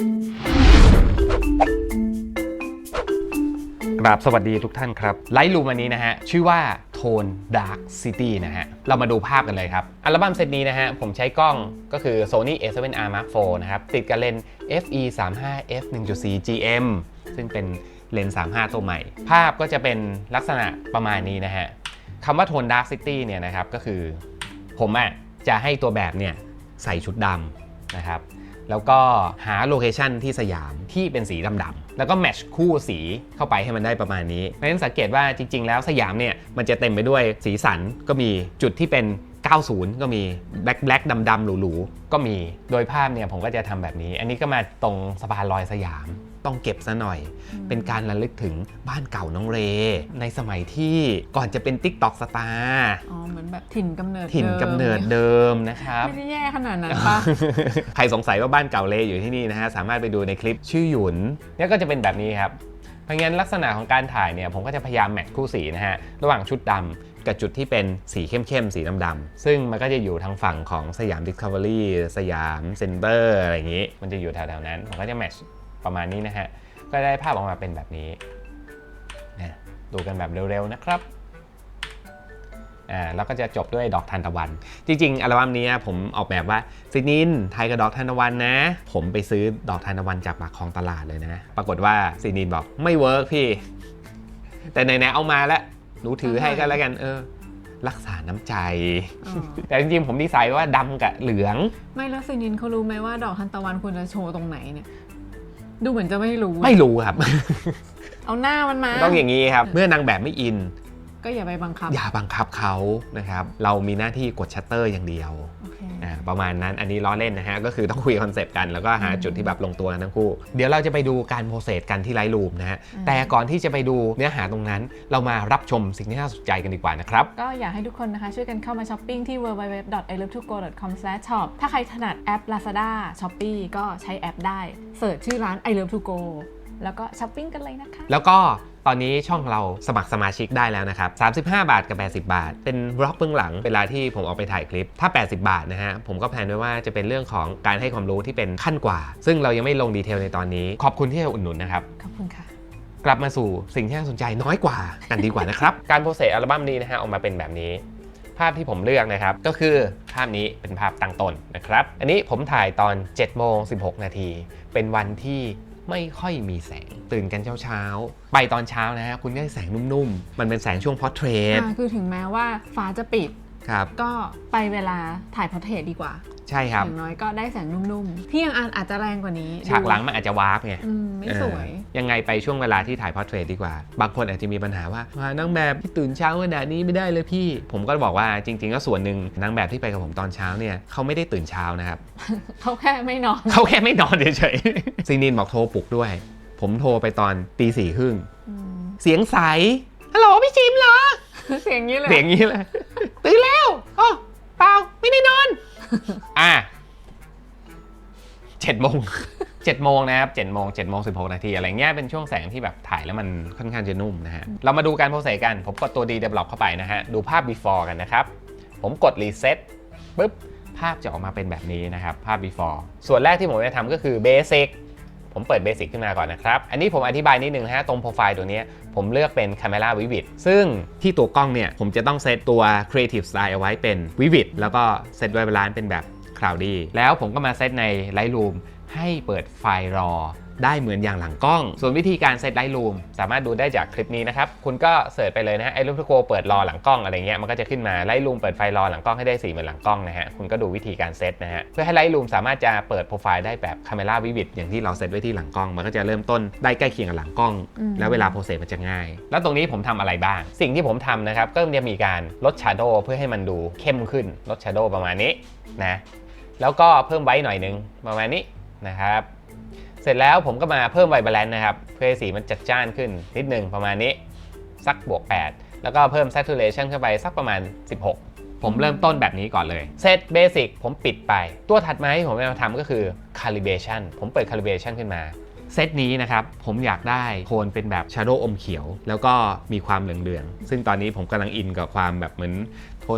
กราบสวัสดีทุกท่านครับไลท์รูมอันนี้นะฮะ ชื่อว่า Tone Dark City นะฮะ เรามาดูภาพกันเลยครับ อัลบั้มเซตนี้นะฮะ ผมใช้กล้องก็คือ Sony A7R Mark IV นะครับ ติดกับเลนส์ FE 3 5 f 1.4 GM ซึ่งเป็นเลนส์ 35 ตัวใหม่ ภาพก็จะเป็นลักษณะประมาณนี้นะฮะคำว่า Tone Dark City เนี่ยนะครับ ก็คือ ผมอะจะให้ตัวแบบเนี่ยใส่ชุดดำนะครับ แล้วก็หาโลเคชันที่สยามที่เป็นสีดำๆแล้วก็แมชคู่สีเข้าไปให้มันได้ประมาณนี้เพราะฉะนั้นสังเกตว่าจริง ๆ แล้วสยามเนี่ยมันจะเต็มไปด้วยสีสันก็มีจุดที่เป็น 90 ก็มีแบล็คแบล็คดำๆหรูๆก็มีโดยภาพเนี่ยผมก็จะทำแบบนี้ อันนี้ก็มาตรงสะพานลอยสยาม ต้องเก็บซะหน่อย เป็นการระลึกถึงบ้านเก่าน้องเร ในสมัยที่ก่อนจะเป็น TikTok สตาร์อ๋อเหมือนแบบถิ่นกำเนิดถิ่นกำเนิดดิมเดิมนะครับ ไม่ได้แย่ขนาดนั้นปะใครสงสัยว่าบ้านเก่าเลอยู่ที่นี่นะฮะสามารถไปดูในคลิปชื่อหยุนเนี่ยก็จะเป็นแบบนี้ครับเพราะงั้นลักษณะของการถ่ายเนี่ยผมก็จะพยายามแมทช์คู่สีนะฮะระหว่างชุดดำกับจุดที่เป็นสีเข้มๆ สีดำๆซึ่งมันก็จะอยู่ทางฝั่งของสยาม Discovery สยามเซ็นเตอร์อะไรอย่างนี้ มันจะอยู่แถวๆนั้น ผมก็จะแมทช์ ประมาณนี้นะฮะ ก็ได้ภาพออกมาเป็นแบบนี้นะดูกันแบบเร็วๆนะครับอ่าแล้วก็จะจบด้วยดอกทานตะวัน จริงๆ อัลบั้มนี้ผมออกแบบว่าซินินไทยกับดอกทานตะวันนะ ผมไปซื้อดอกทานตะวันจากปากคลองตลาดเลยนะ ปรากฏว่าซินินบอกไม่เวิร์กพี่ แต่ไหนๆเอามาแล้วหนูถือให้ก็แล้วกันเออรักษาน้ำใจอ๋อแต่จริงๆ ผมดีไซน์ว่าดำกับเหลือง ไม่แล้วซีนินเขารู้ไหมว่าดอกทันตะวันควรจะโชว์ตรงไหนเนี่ย ดูเหมือนจะไม่รู้อะไม่รู้ครับ เอาหน้ามันมา ต้องอย่างนี้ครับ เมื่อนางแบบไม่อิน ก็อย่าไปบังคับ อย่าบังคับเขานะครับ เรามีหน้าที่กดชัตเตอร์อย่างเดียวโอเคอ่าประมาณนั้นอันนี้ล้อเล่นนะฮะ ก็คือต้องคุยคอนเซปต์กัน แล้วก็หาจุดที่แบบลงตัวกันทั้งคู่ เดี๋ยวเราจะไปดูการโปรเซสกันที่ไลท์รูมนะฮะอืมแต่ก่อนที่จะไปดูเนื้อหาตรงนั้น เรามารับชมสิ่งที่น่าสนใจกันดีกว่านะครับ ก็อยากให้ทุกคนนะคะ ช่วยกันเข้ามาช้อปปิ้งที่ www.ilovetogo.com/shop ถ้าใครถนัดแอป Lazada Shopee ก็ใช้แอปได้เสิร์ชชื่อร้าน I Love to Go แล้วก็ช้อปปิ้งกันเลยนะคะ แล้วก็ ตอนนี้ช่องเราสมัครสมาชิกได้แล้วนะครับ 35 บาทกับ 80 บาท เป็นบล็อกเบื้องหลังเวลาที่ผมออกไปถ่ายคลิป ถ้า 80 บาทนะฮะ ผมก็แพลนไว้ว่าจะเป็นเรื่องของการให้ความรู้ที่เป็นขั้นกว่า ซึ่งเรายังไม่ลงดีเทลในตอนนี้ ขอบคุณที่ให้อุดหนุนนะครับ ขอบคุณค่ะ กลับมาสู่สิ่งที่น่าสนใจน้อยกว่ากันดีกว่านะครับ การโปรเซสอัลบั้มนี้นะฮะออกมาเป็นแบบนี้ภาพที่ผมเลือกนะครับ ก็คือภาพนี้เป็นภาพตั้งต้นนะครับ อันนี้ผมถ่ายตอน7โมง16 นาที เป็นวันที่ ไม่ค่อยมีแสง ตื่นกันเช้าๆ ไปตอนเช้านะฮะคุณได้แสงนุ่มๆ มันเป็นแสงช่วงพอเทรต อ่าคือถึงแม้ว่าฟ้าจะปิด ครับ ก็ไปเวลาถ่ายพอร์เทรตดีกว่า ใช่ครับ อย่างน้อยก็ได้แสงนุ่มๆ ที่ยังอาจอาจจะแรงกว่านี้ฉากหลังมันอาจจะวาร์ปไงอืมไม่สวย เออยังไงไปช่วงเวลาที่ถ่ายพอร์เทรตดีกว่า บางคนอาจจะมีปัญหาว่าว่านางแบบที่ตื่นเช้าขนาดนี้ไม่ได้เลยพี่ ผมก็บอกว่าจริง ๆ ก็ส่วนหนึ่งนางแบบที่ไปกับผมตอนเช้าเนี่ยเขาไม่ได้ตื่นเช้านะครับ เขาแค่ไม่นอน เขาแค่ไม่นอนเฉยๆซีนินบอกโทรปลุกด้วย ผมโทรไปตอนตีสี่ครึ่ง อืมเสียงใส ฮัลโหลพี่จิมเหรอ เสียงนี้เลย เสียงนี้เลย ตื่นแล้วอ๋อเปล่าไม่ได้นอน อะเจ็ดโมง เจ็ดโมงนะครับเจ็ดโมงเจ็ดโมงสิบหกนาทีอะไรเงี้ยเป็นช่วงแสงที่แบบถ่ายแล้วมันค่อนข้างจะนุ่มนะฮะ เรามาดูการโปรเซสกัน ผมกดตัว D develop เข้าไปนะฮะ ดูภาพ before กันนะครับ ผมกด reset ปุ๊บ ภาพจะออกมาเป็นแบบนี้นะครับ ภาพ before ส่วนแรกที่ผมจะทำก็คือ basic ผมเปิดเบสิกขึ้นมาก่อนนะครับ อันนี้ผมอธิบายนิดนึงนะฮะ ตรงโปรไฟล์ตัวนี้ผมเลือกเป็น Camera Vivid ซึ่งที่ตัวกล้องเนี่ย ผมจะต้องเซตตัว Creative Style เอาไว้เป็น Vivid แล้วก็เซตไว้บาลานเป็นแบบ Cloudy แล้วผมก็มาเซตใน Lightroom ให้เปิดไฟล์รอ ได้เหมือนอย่างหลังกล้อง ส่วนวิธีการเซตไลท์รูมสามารถดูได้จากคลิปนี้นะครับ คุณก็เสิร์ชไปเลยนะฮะไอ้รูปทุกโกเปิดรอหลังกล้องอะไรเงี้ยมันก็จะขึ้นมาไลท์รูมเปิดไฟรอหลังกล้องให้ได้สีเหมือนหลังกล้องนะฮะคุณก็ดูวิธีการเซตนะฮะเพื่อให้ไลท์รูมสามารถจะเปิดโปรไฟล์ได้แบบคาเมล่าวิวิดอย่างที่เราเซตไว้ที่หลังกล้อง มันก็จะเริ่มต้นได้ใกล้เคียงกับหลังกล้องอืมแล้วเวลาโปรเซสมันจะง่าย แล้วตรงนี้ผมทำอะไรบ้าง สิ่งที่ผมทำนะครับก็จะมีการลดชาโดว์เพื่อให้มันดูเข้มขึ้นลดชาโดว์ประมาณนี้นะแล้วก็เพิ่มไว้หน่อยนึงประมาณนี้นะครับ เสร็จแล้วผมก็มาเพิ่มไวบาลานซ์นะครับ เพื่อให้สีมันจัดจ้านขึ้นนิดนึงประมาณนี้สักบวก 8 แล้วก็เพิ่ม saturation เข้าไปสักประมาณ 16 ผมเริ่มต้นแบบนี้ก่อนเลย เซตเบสิกผมปิดไป ตัวถัดมาที่ผมจะมาทำก็คือ calibration ผมเปิด calibration ขึ้นมาเซตนี้นะครับ ผมอยากได้โทนเป็นแบบชาโดว์อมเขียว แล้วก็มีความเหลืองๆ ซึ่งตอนนี้ผมกำลังอินกับความแบบเหมือน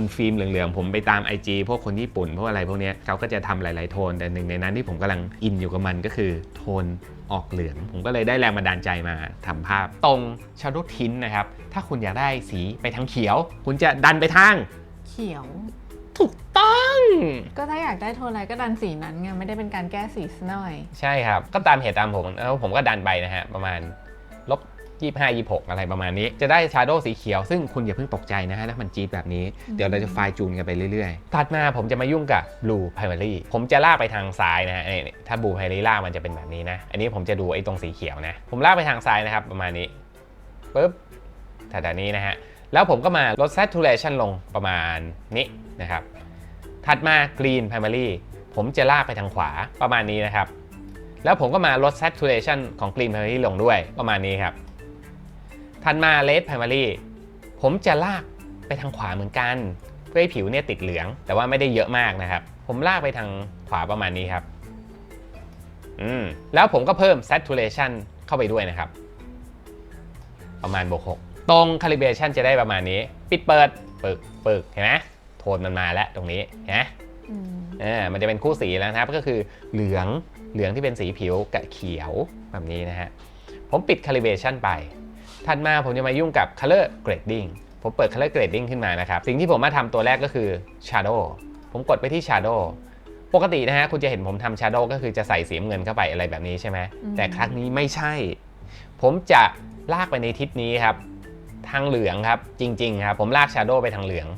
นฟิล์มเหลืองๆ ผมไปตาม IG พวกคนญี่ปุ่นพวกอะไรพวกเนี้ยเขาก็จะทำหลายๆโทน แต่หนึ่งในนั้นที่ผมกำลังอินอยู่กับมันก็คือโทนออกเหลือง ผมก็เลยได้แรงบันดาลใจมาทำภาพ ตรงชาโดว์ทินนะครับ ถ้าคุณอยากได้สีไปทางเขียว คุณจะดันไปทาง เขียวถูกต้อง ก็ถ้าอยากได้โทนอะไรก็ดันสีนั้นไงไม่ได้เป็นการแก้สีซะหน่อย ใช่ครับ ก็ตามเหตุตามผมแล้วผมก็ดันไปนะฮะประมาณลบ 25 26 อะไรประมาณนี้ จะได้ชาโดว์สีเขียว ซึ่งคุณอย่าเพิ่งตกใจนะฮะถ้ามันจี๊ดแบบนี้ เดี๋ยวเราจะไฟล์จูนกันไปเรื่อยๆ ถัดมาผมจะมายุ่งกับ Blue Primary ผมจะลากไปทางซ้ายนะฮะนี่ถ้า Blue Primary ลากมันจะเป็นแบบนี้นะ อันนี้ผมจะดูไอ้ตรงสีเขียวนะ ผมลากไปทางซ้ายนะครับประมาณนี้ปุ๊บแถวๆนี้นะฮะ แล้วผมก็มาลด saturation ลงประมาณนี้นะครับ ถัดมา Green Primary ผมจะลากไปทางขวาประมาณนี้นะครับ แล้วผมก็มาลด saturation ของ Green Primary ลงด้วยประมาณนี้ครับ ถัดมา Red Primary ผมจะลากไปทางขวาเหมือนกัน เพื่อให้ผิวเนี่ยติดเหลือง แต่ว่าไม่ได้เยอะมากนะครับ ผมลากไปทางขวาประมาณนี้ครับอืมแล้วผมก็เพิ่ม saturation เข้าไปด้วยนะครับ ประมาณบวก6ตรง calibration จะได้ประมาณนี้ ปิดเปิดปึกปึกเห็นไหมโทนมันมาแล้วตรงนี้เห็นไหมอืมเออมันจะเป็นคู่สีแล้วนะครับ ก็คือเหลืองเหลืองที่เป็นสีผิวกับเขียวแบบนี้นะฮะผมปิด calibration ไป ถัดมาผมจะมายุ่งกับ color grading ผมเปิด color grading ขึ้นมานะครับ สิ่งที่ผมมาทำตัวแรกก็คือ shadow ผมกดไปที่ shadow ปกตินะฮะคุณจะเห็นผมทำ shadow ก็คือจะใส่สีน้ำเงินเข้าไปอะไรแบบนี้ใช่ไหมแต่ครั้งนี้ไม่ใช่ ผมจะลากไปในทิศนี้ครับ ทางเหลืองครับ จริง ๆ ครับ ผมลาก shadow ไปทางเหลือง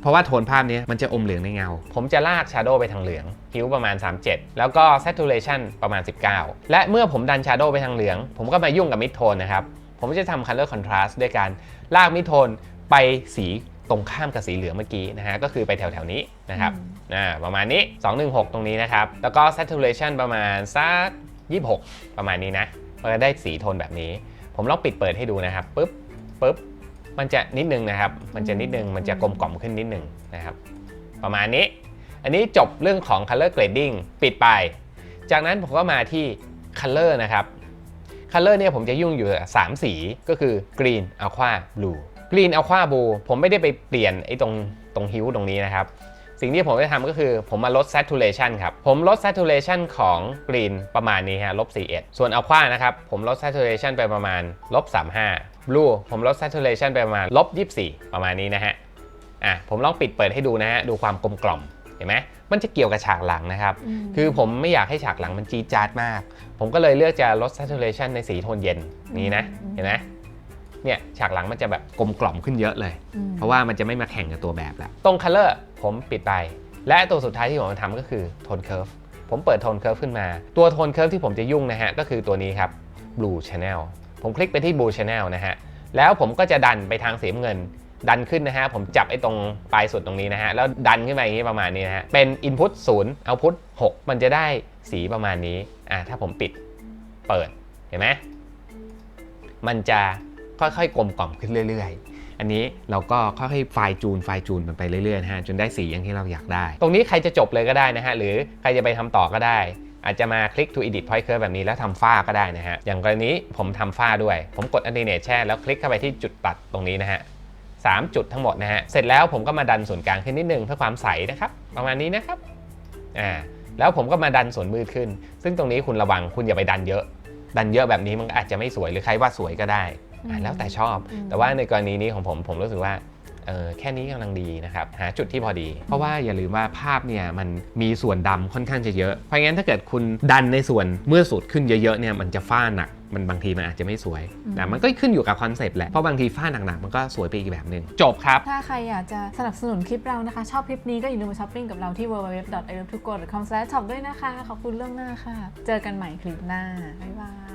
เพราะว่าโทนภาพนี้มันจะอมเหลืองในเงา ผมจะลาก Shadow ไปทางเหลืองฮิวประมาณ 37 แล้วก็ Saturation ประมาณ 19 และเมื่อผมดัน Shadow ไปทางเหลือง ผมก็มายุ่งกับ Mid Tone นะครับ ผมจะทำ Color Contrast ด้วยการลาก Mid Tone ไปสีตรงข้ามกับสีเหลืองเมื่อกี้นะฮะ ก็คือไปแถวๆนี้นะครับอ่าประมาณนี้ 216 ตรงนี้นะครับ แล้วก็ Saturation ประมาณสัก 26 ประมาณนี้นะมันจะได้สีโทนแบบนี้ ผมลองปิดเปิดให้ดูนะครับปึ๊บปึ๊บมันจะนิดนึงนะครับ มันจะนิดนึง มันจะกลมกล่อมขึ้นนิดนึงนะครับ ประมาณนี้ อันนี้จบเรื่องของ color grading ปิดไป จากนั้นผมก็มาที่ color นะครับ color เนี่ยผมจะยุ่งอยู่กับ3สีก็คือ green aqua blue green aqua blue ผมไม่ได้ไปเปลี่ยนไอ้ตรงตรงฮิวตรงนี้นะครับ สิ่งที่ผมจะทำก็คือผมมาลด saturation ครับ ผมลด saturation ของ green ประมาณนี้ฮะลบ41 ส่วน aqua นะครับผมลด saturation ไปประมาณลบ35 blue ผมลด saturation ไปประมาณลบ24 ประมาณนี้นะฮะอะผมลองปิดเปิดให้ดูนะฮะดูความกลมกล่อม ห็นไหมมันจะเกี่ยวกับฉากหลังนะครับมคือผมไม่อยากให้ฉากหลังมันจี๊ดจ๊าดมาก ผมก็เลยเลือกจะลด saturation ในสีโทนเย็นนี้นะเห็นไหมเนี่ยฉากหลังมันจะแบบกลมกล่อมขึ้นเยอะเลยอืมเพราะว่ามันจะไม่มาแข่งกับตัวแบบแล้วตรง color ผมปิดไป และตัวสุดท้ายที่ผมจะทำก็คือโทน curve ผมเปิดโทน curve ขึ้นมา ตัวโทน curve ที่ผมจะยุ่งนะฮะก็คือตัวนี้ครับ blue channel ผมคลิกไปที่ blue channel นะฮะแล้วผมก็จะดันไปทางสีน้ำเงิน ดันขึ้นนะฮะ ผมจับไอ้ตรงปลายสุดตรงนี้นะฮะ แล้วดันขึ้นไปอย่างนี้ประมาณนี้นะฮะ เป็น input 0 output 6 มันจะได้สีประมาณนี้ อะถ้าผมปิดเปิด เห็นไหมมันจะค่อยๆ กลมกล่อมขึ้นเรื่อยๆอันนี้เราก็ค่อยๆไฟจูนไฟจูนมันไปเรื่อยๆนะฮะจนได้สีอย่างที่เราอยากได้ ตรงนี้ใครจะจบเลยก็ได้นะฮะหรือใครจะไปทำต่อก็ได้ อาจจะมาคลิก to edit point curve แบบนี้แล้วทำฝ้าก็ได้นะฮะอย่างกรณีผมทำฝ้าด้วย ผมกด animate แช่แล้วคลิกเข้าไปที่จุดตัดตรงนี้นะฮะ 3 จุดทั้งหมดนะฮะ เสร็จแล้วผมก็มาดันส่วนกลางขึ้นนิดนึงเพื่อความใสนะครับ ประมาณนี้นะครับ อ่า แล้วผมก็มาดันส่วนมืดขึ้น ซึ่งตรงนี้คุณระวังคุณอย่าไปดันเยอะ ดันเยอะแบบนี้มันก็อาจจะไม่สวยหรือใครว่าสวยก็ได้ อ่า แล้วแต่ชอบอืมแต่ว่าในกรณีนี้ของผมผมรู้สึกว่าเออแค่นี้กำลังดีนะครับ หาจุดที่พอดี เพราะว่าอย่าลืมว่าภาพเนี่ยมันมีส่วนดำค่อนข้างจะเยอะ เพราะงั้นถ้าเกิดคุณดันในส่วนมืดสุดขึ้นเยอะๆเนี่ยมันจะฝ้าหนัก มันบางทีมันอาจจะไม่สวยแต่มันก็ขึ้นอยู่กับคอนเซปต์แหละ เพราะบางทีฝ้าหนักๆมันก็สวยไปอีกแบบหนึ่งจบครับ ถ้าใครอยากจะสนับสนุนคลิปเรานะคะ ชอบคลิปนี้ก็อย่าลืมมาช้อปปิ้งกับเราที่ www.ilovetogo.com/shop ด้วยนะคะ ขอบคุณเรื่องหน้าค่ะ เจอกันใหม่คลิปหน้าบ๊ายบาย